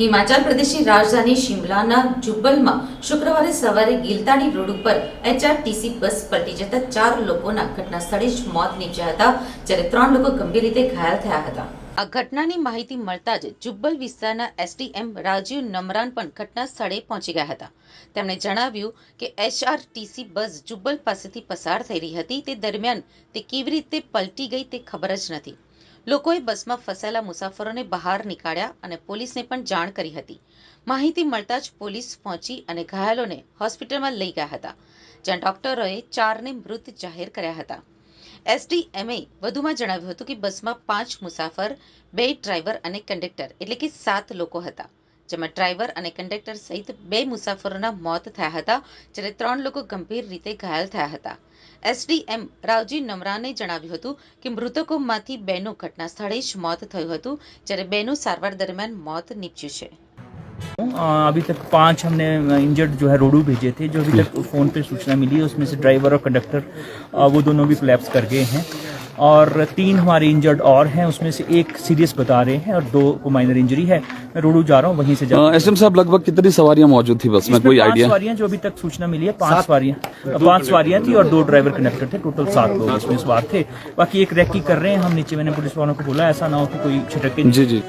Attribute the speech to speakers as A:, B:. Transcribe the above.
A: હિમાચલ પ્રદેશની રાજધાની શિમલાના જુબ્બલમાં શુક્રવારે સવારે ગિલતાડી રોડ ઉપર એચઆરટીસી બસ પલટી જતા ચાર લોકોના ઘટના સ્થળે જ મોત નીપજ્યા હતા, જ્યારે ત્રણ લોકો ગંભીર રીતે ઘાયલ થયા હતા. આ ઘટનાની માહિતી મળતા જ જુબ્બલ વિસ્તારના એસડીએમ રાજીવ નમરાન પણ ઘટના સ્થળે પહોંચી ગયા હતા. તેમણે જણાવ્યું કે એચઆરટીસી બસ જુબ્બલ પાસેથી પસાર થઈ રહી હતી, તે દરમિયાન તે કેવી રીતે પલટી ગઈ તે ખબર જ નથી. લોકોએ બસમાં ફસાયેલા મુસાફરોને બહાર નીકાળ્યા અને પોલીસને પણ જાણ કરી હતી. માહિતી મળતા જ પોલીસ પહોંચી અને ઘાયલોને હોસ્પિટલમાં લઈ ગયા હતા, જ્યાં ડોક્ટરોએ ચારને મૃત જાહેર કર્યા હતા. એસડીએમએ વધુમાં જણાવ્યું હતું કે બસમાં પાંચ મુસાફર, બે ડ્રાઈવર અને કંડક્ટર એટલે કે સાત લોકો હતા. જેમાં ડ્રાઈવર અને કંડક્ટર સહિત બે મુસાફરોના મોત થયા હતા જ્યારે ત્રણ લોકો ગંભીર રીતે ઘાયલ થયા હતા એસડીએમ રાવજી નમરાને જણાવ્યું હતું કે મૃતકોમાંથી બેનું ઘટના સ્થળે જ મોત થયું હતું જ્યારે બેનું સારવાર દરમિયાન મોત નીપજ્યું છે
B: अ, अभी तक पांच हमने इंजर्ड जो है रोडू भेजे थे जो अभी तक फोन पे सूचना मिली है उसमें से ड्राइवर और कंडक्टर अ, वो दोनों भी कोलैप्स कर गए हैं और तीन हमारे इंजर्ड और हैं उसमें से एक सीरियस बता रहे हैं और दो को माइनर इंजरी है। मैं रोडू जा रहा हूँ वहीं से जा
C: एस एम साहब लगभग कितनी सवारियाँ मौजूद थी बस? में कोई आइडिया
B: सवारियाँ जो अभी तक सूचना मिली है पाँच सवारियाँ। पाँच सवारियाँ थी और दो ड्राइवर कंडक्टर थे टोटल सात लोग इसमें सवार थे। बाकी एक रैकी कर रहे हैं हम नीचे मैंने पुलिस वालों को बोला ऐसा ना हो कि कोई छिटक
C: जी जी।